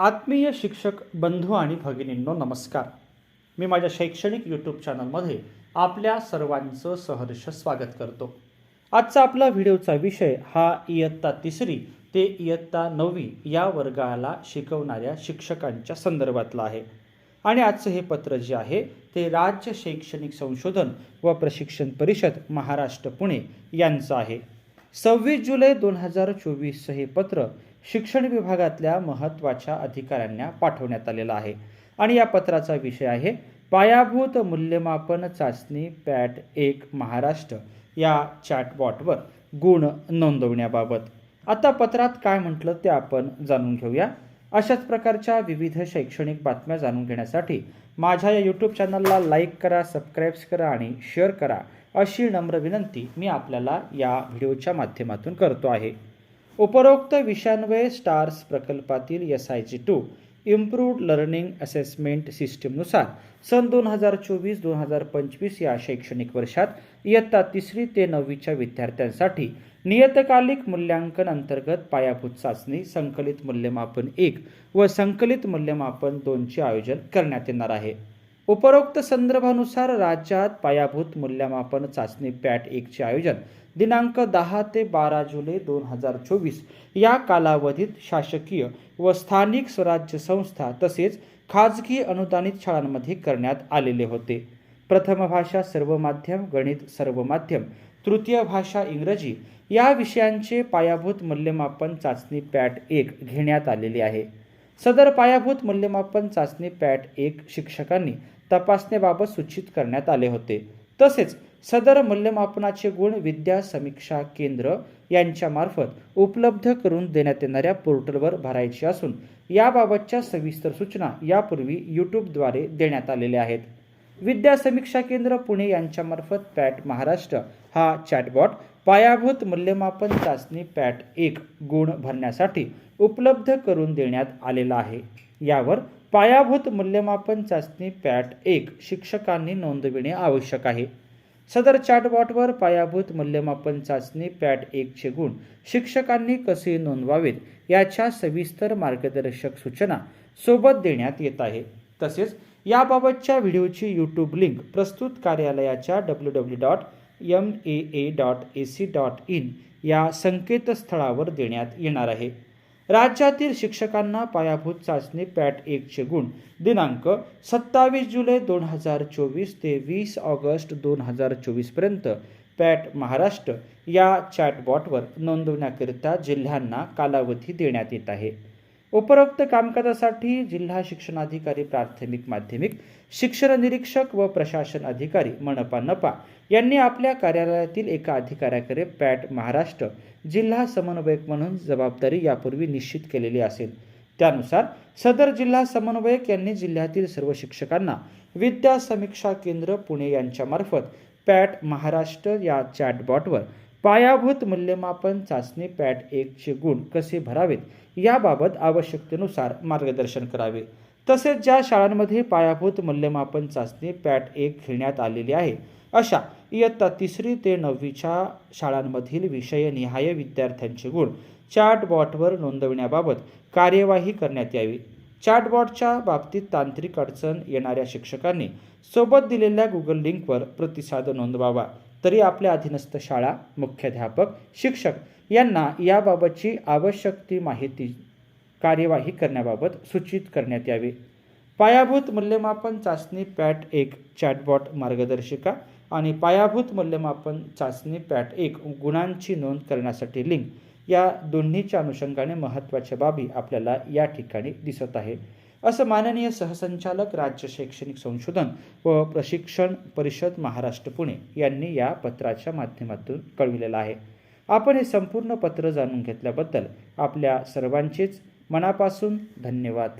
आत्मीय शिक्षक बंधू आणि भगिनींनो नमस्कार. मी माझ्या शैक्षणिक यूट्यूब चॅनलमध्ये आपल्या सर्वांचं सहर्ष स्वागत करतो. आजचा आपला व्हिडिओचा विषय हा इयत्ता तिसरी ते इयत्ता नववी या वर्गाला शिकवणाऱ्या शिक्षकांच्या संदर्भातला आहे. आणि आजचं हे पत्र जे आहे ते राज्य शैक्षणिक संशोधन व प्रशिक्षण परिषद महाराष्ट्र पुणे यांचं आहे. सव्वीस जुलै दोन हजार चोवीसचं हे पत्र शिक्षण विभागातल्या महत्त्वाच्या अधिकाऱ्यांना पाठवण्यात आलेला आहे. आणि या पत्राचा विषय आहे पायाभूत मूल्यमापन चाचणी पॅट एक महाराष्ट्र या चॅटबॉटवर गुण नोंदवण्याबाबत. आता पत्रात काय म्हटलं ते आपण जाणून घेऊया. अशाच प्रकारच्या विविध शैक्षणिक बातम्या जाणून घेण्यासाठी माझ्या या यूट्यूब चॅनलला लाईक करा सबस्क्राईब्स करा आणि शेअर करा अशी नम्र विनंती मी आपल्याला या व्हिडिओच्या माध्यमातून करतो आहे. उपरोक्त विषयान्वये स्टार्स प्रकल्पातील S I G two improved learning assessment सिस्टीमनुसार सन दोन हजार चोवीस दोन हजार पंचवीस या शैक्षणिक वर्षात इयत्ता तिसरी ते नववीच्या विद्यार्थ्यांसाठी नियतकालिक मूल्यांकन अंतर्गत पायाभूत चाचणी संकलित मूल्यमापन एक व संकलित मूल्यमापन दोनचे आयोजन करण्यात येणार आहे. उपरोक्त संदर्भानुसार राज्यात पायाभूत मूल्यमापन चाचणी पॅट एकचे आयोजन दिनांक दहा ते बारा जुलै दोन हजार चोवीस या कालावधीत शासकीय व स्थानिक स्वराज्य संस्था तसेच खाजगी अनुदानित शाळांमध्ये करण्यात आलेले होते. प्रथम भाषा सर्व माध्यम गणित सर्व माध्यम तृतीय भाषा इंग्रजी या विषयांचे पायाभूत मूल्यमापन चाचणी पॅट एक घेण्यात आलेली आहे. सदर पायाभूत मूल्यमापन चाचणी पॅट एक शिक्षकांनी तपासणेबाबत सूचित करण्यात आले होते. तसेच सदर मूल्यमापनाचे गुण विद्या समीक्षा केंद्र यांच्यामार्फत उपलब्ध करून देण्यात येणाऱ्या पोर्टलवर भरायचे असून याबाबतच्या सविस्तर सूचना यापूर्वी यूट्यूबद्वारे देण्यात आलेल्या आहेत. विद्या समीक्षा केंद्र पुणे यांच्यामार्फत पॅट महाराष्ट्र हा चॅटबॉट पायाभूत मूल्यमापन चाचणी पॅट एक गुण भरण्यासाठी उपलब्ध करून देण्यात आलेला आहे. यावर पायाभूत मूल्यमापन चाचणी पॅट एक शिक्षकांनी नोंदविणे आवश्यक आहे. सदर चॅटबॉटवर पायाभूत मूल्यमापन चाचणी पॅट एकचे गुण शिक्षकांनी कसे नोंदवावेत याच्या सविस्तर मार्गदर्शक सूचना सोबत देण्यात येत आहे. तसेच याबाबतच्या व्हिडिओची यूट्यूब लिंक प्रस्तुत कार्यालयाच्या W W dot M A A dot A C dot in या संकेतस्थळावर देण्यात येणार आहे. राज्यातील शिक्षकांना पायाभूत चाचणी पॅट एकचे गुण. दिनांक सत्तावीस जुलै दोन हजार चोवीस ते वीस ऑगस्ट दोन हजार चोवीसपर्यंत पॅट महाराष्ट्र या चॅटबॉटवर नोंदवण्याकरिता जिल्ह्यांना कालावधी देण्यात येत आहे. उपरोक्त कामकाजासाठी जिल्हा शिक्षणाधिकारी प्राथमिक माध्यमिक शिक्षण निरीक्षक व प्रशासन अधिकारी मनपा नपा यांनी आपल्या कार्यालयातील एका अधिकाऱ्याकडे पॅट महाराष्ट्र जिल्हा समन्वयक म्हणून जबाबदारी यापूर्वी निश्चित केलेली असेल. त्यानुसार सदर जिल्हा समन्वयक यांनी जिल्ह्यातील सर्व शिक्षकांना विद्या समीक्षा केंद्र पुणे यांच्यामार्फत पॅट महाराष्ट्र या चॅटबॉटवर पायाभूत मूल्यमापन चाचणी पॅट एकचे गुण कसे भरावेत? याबाबत आवश्यकतेनुसार मार्गदर्शन करावे. तसेच ज्या शाळांमध्ये पायाभूत मूल्यमापन चाचणी पॅट एक घेण्यात आलेली आहे अशा इयत्ता तिसरी ते नववीच्या शाळांमधील विषयनिहाय विद्यार्थ्यांचे गुण चॅटबॉटवर नोंदवण्याबाबत कार्यवाही करण्यात यावी. चॅटबॉटच्या बाबतीत तांत्रिक अडचण येणाऱ्या शिक्षकांनी सोबत दिलेल्या गुगल लिंकवर प्रतिसाद नोंदवावा. तरी आपल्या अधीनस्थ शाळा मुख्याध्यापक शिक्षक यांना याबाबतची आवश्यक ती माहिती कार्यवाही करण्याबाबत सूचित करण्यात यावी. पायाभूत मूल्यमापन चाचणी पॅट एक चॅटबॉट मार्गदर्शिका आणि पायाभूत मूल्यमापन चाचणी पॅट एक गुणांची नोंद करण्यासाठी लिंक या दोन्हीच्या अनुषंगाने महत्त्वाच्या बाबी आपल्याला या ठिकाणी दिसत आहे. असं माननीय सहसंचालक राज्य शैक्षणिक संशोधन व प्रशिक्षण परिषद महाराष्ट्र पुणे यांनी या पत्राच्या माध्यमातून कळविलेलं आहे. आपण हे संपूर्ण पत्र जाणून घेतल्याबद्दल आपल्या सर्वांचेच मनापासून धन्यवाद.